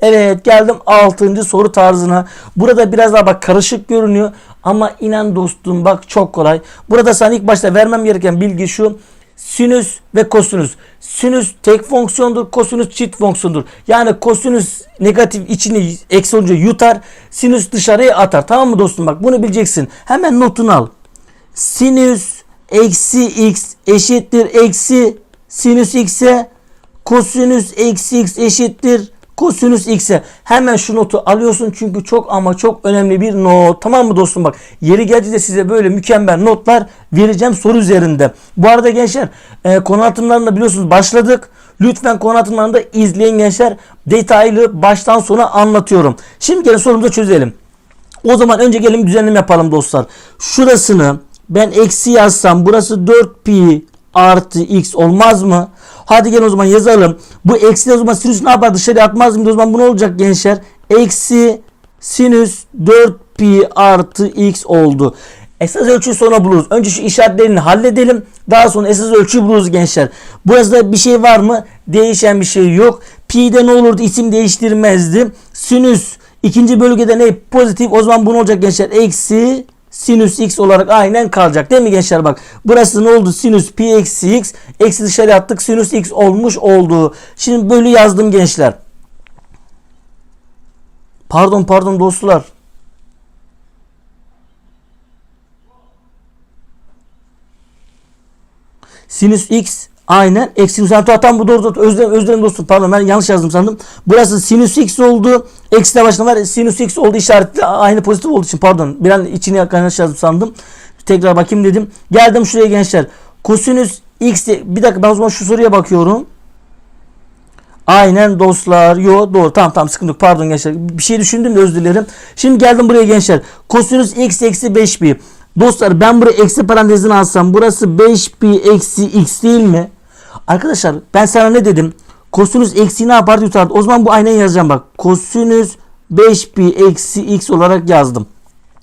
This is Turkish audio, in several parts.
Evet geldim 6. soru tarzına. Burada biraz daha bak karışık görünüyor. Ama inan dostum bak çok kolay. Burada sana ilk başta vermem gereken bilgi şu. Sinüs ve kosinüs. Sinüs tek fonksiyondur, kosinüs çift fonksiyondur. Yani kosinüs negatif içini eksi olunca yutar, sinüs dışarıya atar. Tamam mı dostum bak bunu bileceksin. Hemen notunu al. Sinüs eksi x eşittir eksi sinüs x'e kosinüs eksi x eşittir kosinüs x'e. Hemen şu notu alıyorsun çünkü çok ama çok önemli bir not. Tamam mı dostum bak. Yeri geldi de size böyle mükemmel notlar vereceğim soru üzerinde. Bu arada gençler e, konu atımlarında biliyorsunuz başladık. Lütfen konu atımlarını da izleyin gençler. Detaylı baştan sona anlatıyorum. Şimdi gelin sorumuzu çözelim. O zaman önce gelin düzenleme yapalım dostlar. Şurasını ben eksi yazsam burası 4pi artı x olmaz mı? Hadi gelin o zaman yazalım. Bu eksi o zaman sinüs ne yapar dışarı atmaz mı? O zaman bu ne olacak gençler? Eksi sinüs 4pi artı x oldu. Esas ölçüyü sonra buluruz. Önce şu işaretlerini halledelim. Daha sonra esas ölçüyü buluruz gençler. Burada bir şey var mı? Değişen bir şey yok. Pi'de ne olurdu? İsim değiştirmezdi. Sinüs ikinci bölgede ne? Pozitif. O zaman bu ne olacak gençler? Eksi sinüs x olarak aynen kalacak. Değil mi gençler bak. Burası ne oldu? Sinüs pi eksi x. Eksi dışarı attık. Sinüs x olmuş oldu. Şimdi bölü yazdım gençler. Pardon pardon dostlar. Sinüs x aynen eksi artı tam bu doğru özlem özlem dostum pardon ben yanlış yazdım sandım. Burası sinüs x oldu. Eksi başına var sinüs x oldu işaretli aynı pozitif olduğu için pardon bir an içini yanlış yazdım sandım. Tekrar bakayım dedim. Geldim şuraya gençler. Kosinüs x bir dakika ben o zaman şu soruya bakıyorum. Aynen dostlar. Yo doğru. Tamam tamam sıkıntı yok. Pardon gençler. Bir şey düşündüm de özür dilerim. Şimdi geldim buraya gençler. Kosinüs x eksi 5 pi. Dostlar ben buraya eksi parantezini alsam burası 5 pi eksi x değil mi? Arkadaşlar ben sana ne dedim? Kosinüs eksi ne yapar yutardı. O zaman bu aynen yazacağım bak. Kosinüs 5 pi eksi x olarak yazdım.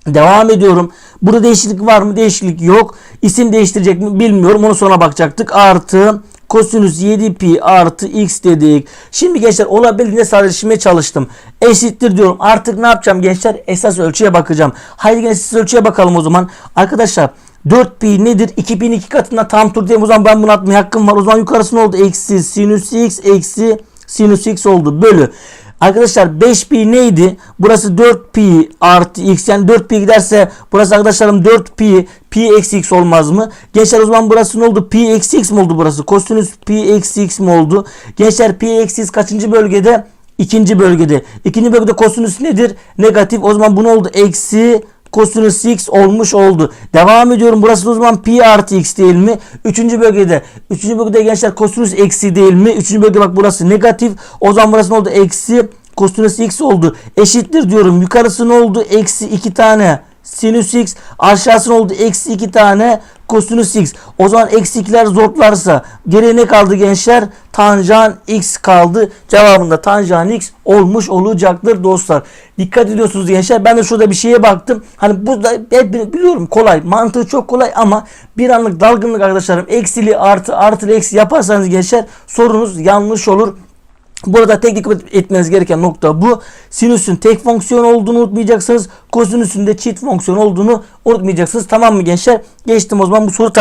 Devam ediyorum. Burada değişiklik var mı? Değişiklik yok. İsim değiştirecek mi? Bilmiyorum. Onu sonra bakacaktık. Artı kosinüs 7 pi artı x dedik. Şimdi gençler olabildiğince sadeleştirmeye çalıştım. Eşittir diyorum. Artık ne yapacağım gençler? Esas ölçüye bakacağım. Haydi esas ölçüye bakalım o zaman. Arkadaşlar 4 pi nedir? 2000 iki katında tam tur diye o zaman ben bunu atmaya hakkım var. O zaman yukarısı ne oldu? Eksi sinüs x eksi sinüs x oldu. Bölü. Arkadaşlar 5 pi neydi? Burası 4 pi artı x yani 4 pi giderse burası arkadaşlarım 4 pi pi eksi x olmaz mı? Gençler o zaman burası ne oldu? Pi eksi x mi oldu burası? Kosinüs pi eksi x mi oldu? Gençler pi eksi x kaçıncı bölgede? İkinci bölgede. İkinci bölgede kosinüs nedir? Negatif. O zaman bu ne oldu? Eksi kosinüs x olmuş oldu. Devam ediyorum. Burası o zaman pi artı x değil mi? Üçüncü bölgede. Üçüncü bölgede gençler kosinüs eksi değil mi? Üçüncü bölge bak burası negatif. O zaman burası ne oldu? Eksi kosinüs x oldu. Eşittir diyorum. Yukarısı ne oldu? Eksi iki tane sinüs x. Aşağısı ne oldu? Eksi iki tane kosinüs x. O zaman eksi ikiler zortlarsa geriye ne kaldı gençler? Tanjant x kaldı. Cevabında tanjant x olmuş olacaktır dostlar. Dikkat ediyorsunuz gençler. Ben de şurada bir şeye baktım. Hani burada hep biliyorum kolay. Mantığı çok kolay ama bir anlık dalgınlık arkadaşlarım. Eksili artı artı eksi yaparsanız gençler sorunuz yanlış olur. Burada tek dikkat etmeniz gereken nokta bu. Sinüsün tek fonksiyon olduğunu unutmayacaksınız. Kosinüsün de çift fonksiyon olduğunu unutmayacaksınız. Tamam mı gençler? Geçtim o zaman bu soru